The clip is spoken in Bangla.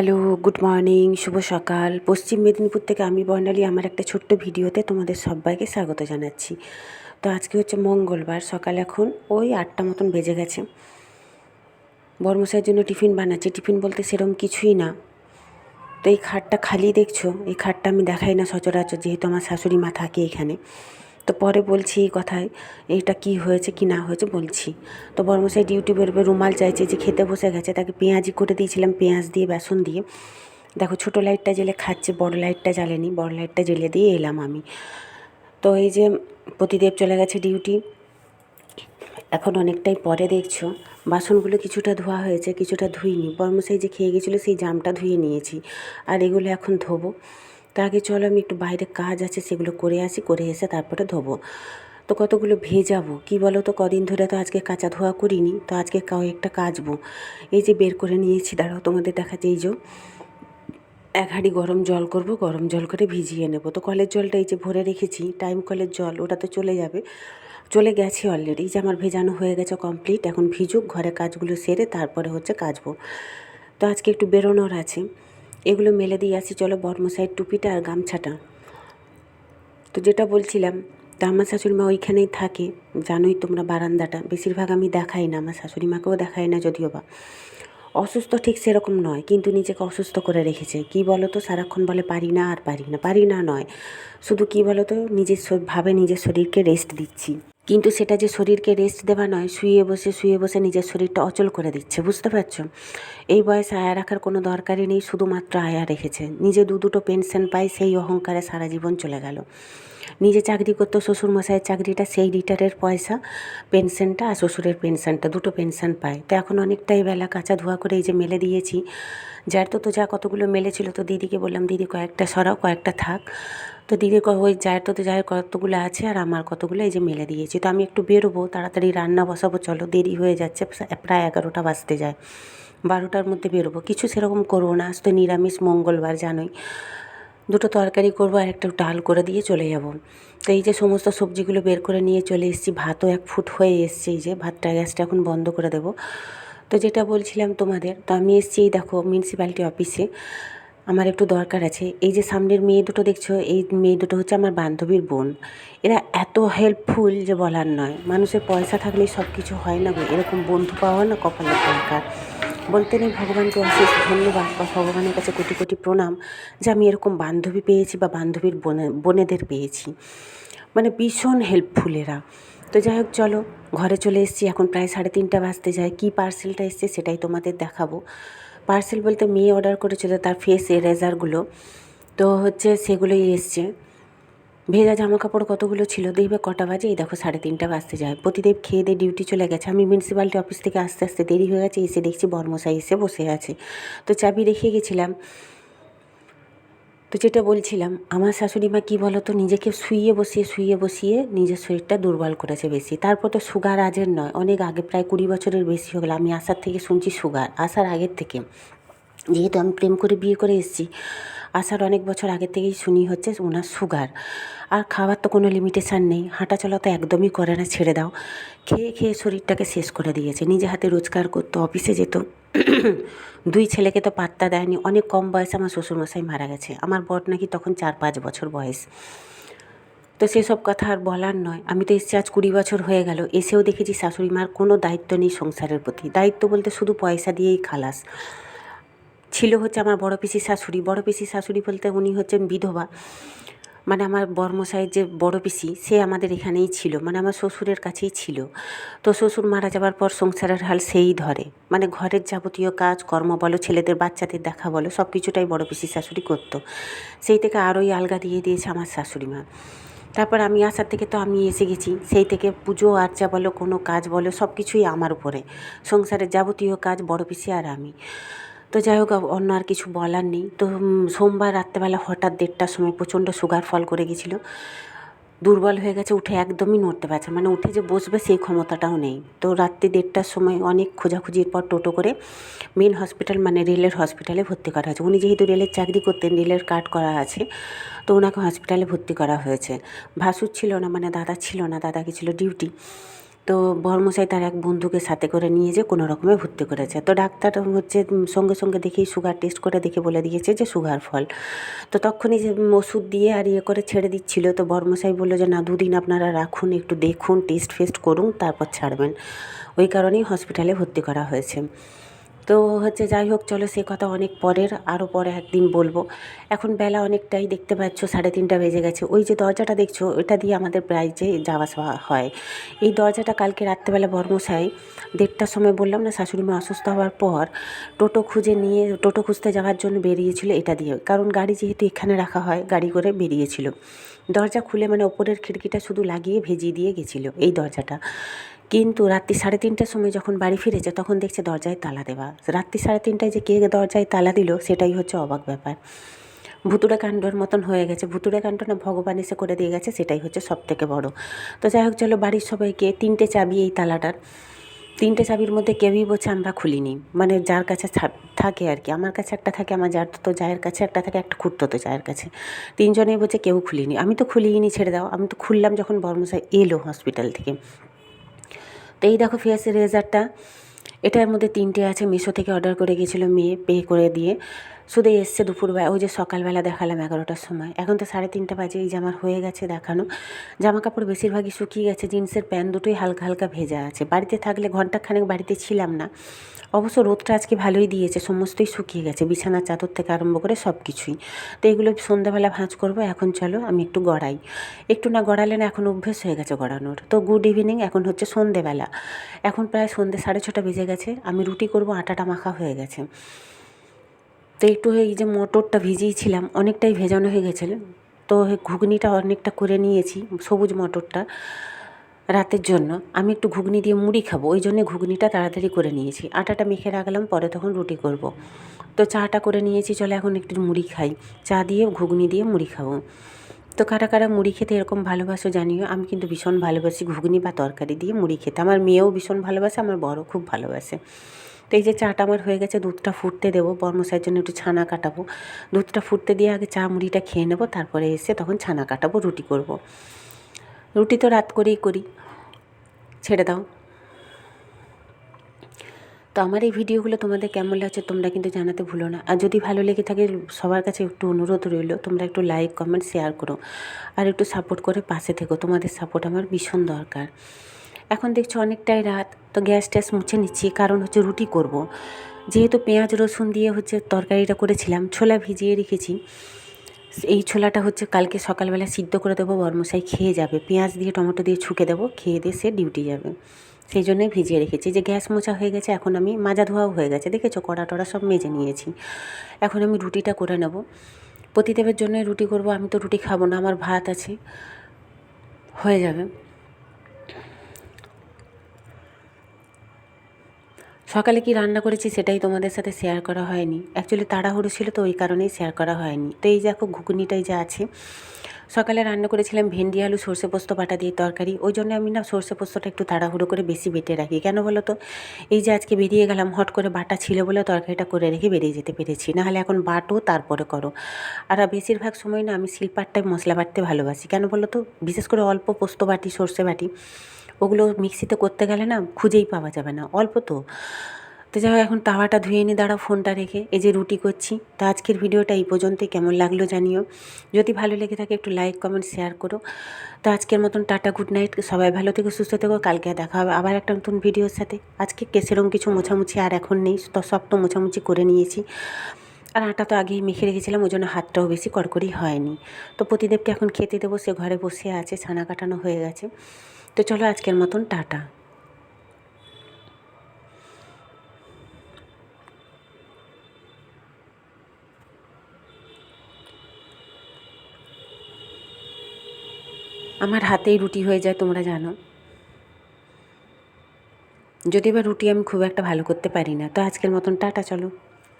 হ্যালো, গুড মর্নিং, শুভ সকাল। পশ্চিম মেদিনীপুর থেকে আমি বর্ণালী, আমার একটা ছোট্ট ভিডিওতে তোমাদের সবাইকে স্বাগত জানাচ্ছি। তো আজকে হচ্ছে মঙ্গলবার, সকাল এখন, ওই আটটা মতন বেজে গেছে। বর্মশাইয়ের জন্য টিফিন বানাচ্ছি। টিফিন বলতে সেরকম কিছুই না। তো এই খাটটা খালি দেখছ? এই খাটটা আমি দেখাই না সচরাচর, যেহেতু আমার শাশুড়ি মা থাকে এখানে। তো পরে বলছি এই কথায় এটা কি হয়েছে, কি না হয়েছে বলছি। তো বর্মশাই ডিউটি বেরোবে রুমাল চাইছে যে খেতে বসে গেছে, তাকে পেঁয়াজি করে দিয়েছিলাম, পেঁয়াজ দিয়ে, বেসন দিয়ে। দেখো ছোটো লাইটটা জেলে খাচ্ছে, বড় লাইটটা জ্বালেনি, বড় লাইটটা জ্বেলে দিয়ে এলাম আমি। তো এই যে প্রতিদেব চলে গেছে ডিউটি এখন অনেকটাই পরে দেখছ, বাসনগুলো কিছুটা ধোয়া হয়েছে, কিছুটা ধুইনি। বর্মশাই যে খেয়ে গেছিল, সেই জামটা ধুয়ে নিয়েছি। আর এগুলো এখন ধোবো। তা আগে চলো আমি একটু বাইরে কাজ আছে সেগুলো করে আসি, করে এসে তারপরে ধোবো। তো কতগুলো ভেজাবো? কি বলো তো? কদিন ধরে তো আজকে কাঁচা ধোয়া করিনি, তো আজকে কয়েকটা কাচবো। এই যে বের করে নিয়েছি, দাঁড়াও তোমাদের দেখাচ্ছে, এই যে এক হাঁড়ি গরম জল করব, গরম জল করে ভিজিয়ে নেব। তো কলের জলটা এই যে ভরে রেখেছি, টাইম কলের জল, ওটা তো চলে যাবে। চলে গেছে অলরেডি যে আমার ভেজানো হয়ে গেছে কমপ্লিট এখন ভিজুক, ঘরে কাজগুলো সেরে তারপরে হচ্ছে কাচবো। তো আজকে একটু বেরোনোর আছে। এগুলো মেলে দিয়ে আসি, চলো বর্মশাইয়ের টুপিটা আর গামছাটা। তো যেটা বলছিলাম, তা আমার শাশুড়ি মা ওইখানেই থাকে, জানোই তোমরা বারান্দাটা। বেশিরভাগ আমি দেখাই না, আমার শাশুড়ি মাকেও দেখাই না যদিও বা। অসুস্থ ঠিক সেরকম নয়, কিন্তু নিজেকে অসুস্থ করে রেখেছে। কি বলো তো সারাক্ষণ বলে পারি না আর পারি না পারি না নয়। শুধু কি বলো তো নিজের ভাবে নিজের শরীরকে রেস্ট দিচ্ছি। কিন্তু সেটা যে শরীরকে রেস্ট দেওয়া নয়, শুয়ে বসে শুয়ে বসে নিজের শরীরটা অচল করে দিচ্ছে, বুঝতে পারছ? এই বয়সে আয়া রাখার কোনো দরকারই নেই, শুধুমাত্র আয়া রেখেছে। নিজে দু দুটো পেনশন পায়, সেই অহংকারে সারা জীবন চলে গেল। নিজে চাকরি করতো শ্বশুরমশাইয়ের চাকরিটা, সেই রিটারের পয়সা পেনশনটা আর শ্বশুরের পেনশনটা দুটো পেনশন পায়। তো এখন অনেকটাই বেলা, কাঁচা ধোয়া করে এই যে মেলে দিয়েছি। যার তো তো যা কতগুলো মেলেছিল, তো দিদিকে বললাম, দিদি, কয়েকটা সরাও, কয়েকটা থাক। তো দিদি ওই যার তো যার কতগুলো আছে আর আমার কতগুলো এই যে মেলে দিয়েছি। তো আমি একটু বেরোবো, তাড়াতাড়ি রান্না বসাবো, চলো দেরি হয়ে যাচ্ছে, প্রায় এগারোটা বাজতে যায়। বারোটার মধ্যে বেরোবো। কিছু সেরকম করব না, আজ তো নিরামিষ, মঙ্গলবার জানোই। দুটো তরকারি করব আর একটা ডাল করে দিয়ে চলে যাব। তো এই যে সমস্ত সবজিগুলো বের করে নিয়ে চলে এসেছি, ভাতও এক ফুট হয়ে এসছে, এই যে ভাতটা, গ্যাসটা এখন বন্ধ করে দেবো। তো যেটা বলছিলাম তোমাদের, তো আমি এসেছি দেখো মিউনিসিপ্যালিটি অফিসে আমার একটু দরকার আছে। এই যে সামনের মেয়ে দুটো দেখছ, এই মেয়ে দুটো হচ্ছে আমার বান্ধবীর বোন। এরা এত হেল্পফুল যে বলার নয়। মানুষের পয়সা থাকলেই সব কিছু হয় না গো। এরকম বন্ধু পাওয়া না কপালের দরকার। বলতে নেই ভগবানকে অশেষ ধন্যবাদ বা ভগবানের কাছে কোটি কোটি প্রণাম যে আমি এরকম বান্ধবী পেয়েছি বা বান্ধবীর বোনে, বোনেদের পেয়েছি। মানে ভীষণ হেল্পফুল এরা। তো যাই হোক, চলো, ঘরে চলে এসেছি। এখন প্রায় সাড়ে তিনটা বাজতে যায়। কী পার্সেলটা এসছে সেটাই তোমাদের দেখাবো। পার্সেল বলতে মেয়ে অর্ডার করেছিল, তার ফেস এরেজারগুলো তো হচ্ছে সেগুলোই এসছে। ভেজা জামা কাপড় কতগুলো ছিল? দেখবে কটা বাজে? এই দেখো, সাড়ে তিনটা বাজতে যায়। প্রতিদেব খেয়ে দিয়ে ডিউটি চলে গেছে। আমি মিউনিসিপ্যালিটি অফিস থেকে আস্তে আস্তে দেরি হয়ে গেছে, এসে দেখছি বর্মশাই এসে বসে আছে। তো চাবি রেখে গেছিলাম। তো যেটা বলছিলাম, আমার শাশুড়ি মা কী বলো তো নিজেকে শুইয়ে বসিয়ে শুইয়ে বসিয়ে নিজের শরীরটা দুর্বল করেছে বেশি। তারপর তো সুগার আজের নয়, অনেক আগে প্রায় কুড়ি বছরের বেশি হয়ে গেলো, আমি আসার থেকে শুনছি সুগার আসার আগের থেকে। যেহেতু আমি প্রেম করে বিয়ে করে এসেছি আসার অনেক বছর আগের থেকেই শুনি হচ্ছে ওনার সুগার আর খাবার তো কোনো লিমিটেশান নেই হাঁটা চলা তো একদমই করে না, ছেড়ে দাও। খেয়ে খেয়ে শরীরটাকে শেষ করে দিয়েছে, নিজে হাতে রোজগার করতো, অফিসে যেত। দুই ছেলেকে তো পাত্তা দেয়নি, অনেক কম বয়সে আমার শ্বশুরমশাই মারা গেছে। আমার বর নাকি তখন চার পাঁচ বছর বয়স। তো সেসব কথা আর বলার নয়, আমি তো এসছি আজ কুড়ি বছর হয়ে গেল, এসেও দেখেছি শাশুড়ি মার কোনো দায়িত্ব নেই সংসারের প্রতি। দায়িত্ব বলতে শুধু পয়সা দিয়েই খালাস। ছিল হচ্ছে আমার বড় পিসি শাশুড়ি। বড় পিসি শাশুড়ি বলতে উনি হচ্ছেন বিধবা। মানে আমার বর্মশাইয়ের যে বড় পিসি, সে আমাদের এখানেই ছিল। মানে আমার শ্বশুরের কাছেই ছিল। তো শ্বশুর মারা যাবার পর সংসারের হাল সেই ধরে। মানে ঘরের যাবতীয় কাজ, কর্ম বলো, ছেলেদের, বাচ্চাদের দেখা বলো, সব কিছুটাই বড় পিসি শাশুড়ি করতো। সেই থেকে আরোই আলগা দিয়ে দিয়েছে আমার শাশুড়ি মা। তারপর আমি আসার থেকে তো আমি এসে গেছি। সেই থেকে পুজো, আর্চা বলো, কোনো কাজ বলো, সব কিছুই আমার উপরে। সংসারের যাবতীয় কাজ বড় পিসি আর আমি। তো যাই হোক অন্য আর কিছু বলার নেই। তো সোমবার রাত্রেবেলা হঠাৎ দেড়টার সময় প্রচণ্ড সুগার ফল করে গেছিল। দুর্বল হয়ে গেছে, উঠে একদমই নড়তে পারছে মানে উঠে যে বসবে সেই ক্ষমতাটাও নেই। তো রাত্রি দেড়টার সময় অনেক খোঁজাখুঁজির পর টোটো করে মেন হসপিটাল মানে রেলের হসপিটালে ভর্তি করা হয়েছে। উনি যেহেতু রেলের চাকরি করতেন, রেলের কার্ড করা আছে, তো ওনাকে হসপিটালে ভর্তি করা হয়েছে। ভাসুর ছিল না মানে দাদা ছিল না দাদা গেছিল ডিউটি। তো বর্মশাই তার এক বন্ধুকে সাথে করে নিয়ে যে কোনো রকমে ভর্তি করেছে। তো ডাক্তার হচ্ছে সঙ্গে সঙ্গে দেখি সুগার টেস্ট করে দেখে বলে দিয়েছে যে সুগার ফল। তো তখনই যে ওষুধ দিয়ে আর ইয়ে করে ছেড়ে দিচ্ছিল। তো বর্মশাই বলল যে, না, দুদিন আপনারা রাখুন, একটু দেখুন টেস্ট ফেস্ট করুন, তারপর ছাড়বেন। ওই কারণেই হসপিটালে ভর্তি করা হয়েছে। তো হচ্ছে যাই হোক, চলো সে কথা অনেক পরের আরও পরে একদিন বলব। এখন বেলা অনেকটাই দেখতে পাচ্ছ, সাড়ে তিনটা বেজে গেছে। ওই যে দরজাটা দেখছ ওটা দিয়ে আমাদের প্রায় যে যাওয়া আসা হয়। এই দরজাটা কালকে রাত্রেবেলা বর্মশাই দেড়টার সময় বললাম না শাশুড়ি মা অসুস্থ হওয়ার পর টোটো খুঁজে নিয়ে, টোটো খুঁজতে যাওয়ার জন্য বেরিয়েছিল এটা দিয়ে। কারণ গাড়ি যেহেতু এখানে রাখা হয়, গাড়ি করে বেরিয়েছিল। দরজা খুলে মানে ওপরের খিড়কিটা শুধু লাগিয়ে ভেজিয়ে দিয়ে গেছিল, এই দরজাটা। কিন্তু রাত্রি সাড়ে তিনটার সময় যখন বাড়ি ফিরেছে, তখন দেখছে দরজায় তালা দেওয়া। রাত্রি সাড়ে তিনটায় যে কে দরজায় তালা দিল, সেটাই হচ্ছে অবাক ব্যাপার। ভুতুড়ে কাণ্ডর মতন হয়ে গেছে। ভুতুড়ে কাণ্ড না ভগবান এসে করে দিয়ে গেছে, সেটাই হচ্ছে সব থেকে বড়। তো যাই হোক, চলো বাড়ির সবাইকে তিনটে চাবি এই তালাটার। তিনটে চাবির মধ্যে কেউই বলছে, আমরা খুলিনি। মানে যার কাছে থাকে আর কি। আমার কাছে একটা থাকে, আমার যার তো জায়ের কাছে একটা থাকে, একটা খুঁড়তো তো জায়ের কাছে। তিনজনেই বলছে, কেউ খুলিনি। আমি তো খুলিনি ছেড়ে দাও। আমি তো খুললাম যখন বর্মশাই এলো হসপিটাল থেকে। তো এই দেখো ফেস রেজারটা। এটার মধ্যে তিনটে আছে। মিশো থেকে অর্ডার করে গিয়েছিল মেয়ে, পে করে দিয়ে। শুধু এসছে দুপুরবেলা। ওই যে সকালবেলা দেখালাম এগারোটার সময়। এখন তো সাড়ে তিনটে বাজে, এই জামার হয়ে গেছে দেখানো। জামা কাপড় বেশিরভাগই শুকিয়ে গেছে, জিন্সের প্যান্ট দুটোই হালকা হালকা ভেজা আছে। বাড়িতে থাকলে ঘন্টাখানেক বাড়িতে ছিলাম না। অবশ্য রোদটা আজকে ভালোই দিয়েছে, সমস্তই শুকিয়ে গেছে। বিছানার চাদর থেকে আরম্ভ করে সব কিছুই তো এগুলো সন্ধ্যাবেলা ভাঁজ করব, এখন চলো আমি একটু গড়াই। একটু না গড়ালে না এখন অভ্যেস হয়ে গেছে গড়ানোর। তো গুড ইভিনিং এখন হচ্ছে সন্ধেবেলা এখন প্রায় সন্ধে সাড়ে ছটা বেজে গেছে, আমি রুটি করব, আটাটা মাখা হয়ে গেছে। তো একটু এই যে মটরটা ভিজিয়েছিলাম, অনেকটাই ভেজানো হয়ে গেছিল। তো ঘুগনিটা অনেকটা করে নিয়েছি, সবুজ মটরটা রাতের জন্য। আমি একটু ঘুগনি দিয়ে মুড়ি খাব, ওই জন্যে ঘুগনিটা তাড়াতাড়ি করে নিয়েছি। আটাটা মেখে রাখলাম, পরে তখন রুটি করব। তো চাটা করে নিয়েছি, চলে এখন একটু মুড়ি খাই। চা দিয়ে ঘুগনি দিয়ে মুড়ি খাব। তো কারা কারা মুড়ি খেতে এরকম ভালোবাসো জানিও, আমি কিন্তু ভীষণ ভালোবাসি ঘুগনি বা তরকারি দিয়ে মুড়ি খেতে। আমার মেয়েও ভীষণ ভালোবাসে, আমার বড় খুব ভালোবাসে। তো এই যে চাটা আমার হয়ে গেছে, দুধটা ফুটতে দেবো, বর্মশাইয়ের জন্য একটু ছানা কাটাবো। দুধটা ফুটতে দিয়ে আগে চা মুড়িটা খেয়ে নেব, তারপরে এসে তখন ছানা কাটাবো, রুটি করব। রুটি তো রাত করেই করি। ছেড়ে দাও। তো আমার এই ভিডিওগুলো তোমাদের কেমন লাগছে তোমরা কিন্তু জানাতে ভুলো না। আর যদি ভালো লেগে থাকে, সবার কাছে একটু অনুরোধ রইল, তোমরা একটু লাইক কমেন্ট শেয়ার করো। আর একটু সাপোর্ট করে পাশে থেকো, তোমাদের সাপোর্ট আমার ভীষণ দরকার। এখন দেখছ অনেকটাই রাত, তো গ্যাস ট্যাস মুছে নিচ্ছি, কারণ হচ্ছে রুটি করব। যেহেতু পেঁয়াজ, রসুন দিয়ে হচ্ছে তরকারিটা করেছিলাম, ছোলা ভিজিয়ে রেখেছি। এই ছোলাটা হচ্ছে কালকে সকালবেলা সিদ্ধ করে দেবো, বর্মশাই খেয়ে যাবে। পেঁয়াজ দিয়ে, টমেটো দিয়ে ছুকে দেবো, খেয়ে দিয়ে সে ডিউটি যাবে। সেই জন্যই ভিজিয়ে রেখেছি। যে গ্যাস মোছা হয়ে গেছে, এখন আমি মাজা ধোয়াও হয়ে গেছে। দেখেছ? কড়া টড়া সব মেজে নিয়েছি। এখন আমি রুটিটা করে নেব। পতিদেবের জন্য রুটি করব। আমি তো রুটি খাব না, আমার ভাত আছে। হয়ে যাবে। সকালে কি রান্না করেছি সেটাই তোমাদের সাথে শেয়ার করা হয়নি। অ্যাকচুয়ালি তাড়াহুড়ো ছিল তো ওই কারণেই শেয়ার করা হয়নি। তো এই দেখো ঘুগনিটাই যা আছে। সকালে রান্না করেছিলাম ভেন্ডি, আলু, সর্ষে পোস্ত, বাটা দিয়ে তরকারি। ওই জন্য আমি না সর্ষে পোস্তটা একটু তাড়াহুড়ো করে বেশি বেটে রাখি। কেন বলো তো? এই যে আজকে বেরিয়ে গেলাম, হট করে বাটা ছিল বলে তরকারিটা করে রেখে বেরিয়ে যেতে পেরেছি। নাহলে এখন বাটো তারপরে করো। আর বেশিরভাগ সময় না আমি শিলপাটটায় মশলা বাটতে ভালোবাসি। কেন বলো তো? বিশেষ করে অল্প পোস্ত বাটি, সর্ষে বাটি, ওগুলো মিক্সিতে করতে গেলে না খুঁজেই পাওয়া যাবে না। অল্প তো। তো যাই এখন তাওয়াটা ধুয়ে নিয়ে দাঁড়াও ফোনটা রেখে। এই যে রুটি করছি। তো আজকের ভিডিওটা এই পর্যন্তই। কেমন লাগল জানিও। যদি ভালো লেগে থাকে, একটু লাইক কমেন্ট শেয়ার করো। তো আজকের মতন টাটা গুড নাইট সবাই ভালো থেকো, সুস্থ থেকো। কালকে দেখা হবে আবার একটা নতুন ভিডিওর সাথে। আজকে কেসেরম কিছু মোছামুছি আর এখন নেই। তো সব তো মোছামুছি করে নিয়েছি। আর আটা তো আগেই মেখে রেখেছিলাম, ওই জন্য হাতটাও বেশি কড়কড়ি হয়নি। তো প্রতিদেবকে এখন খেতে দেবো। সে ঘরে বসে আছে, ছানা কাটানো হয়ে গেছে। তো চলো আজকের মতন টাটা। আমার হাতেই রুটি হয়ে যায়, তোমরা জানো। যদি বা রুটি আমি খুব একটা ভালো করতে পারি না, তো আজকের মতন টাটা, চলো।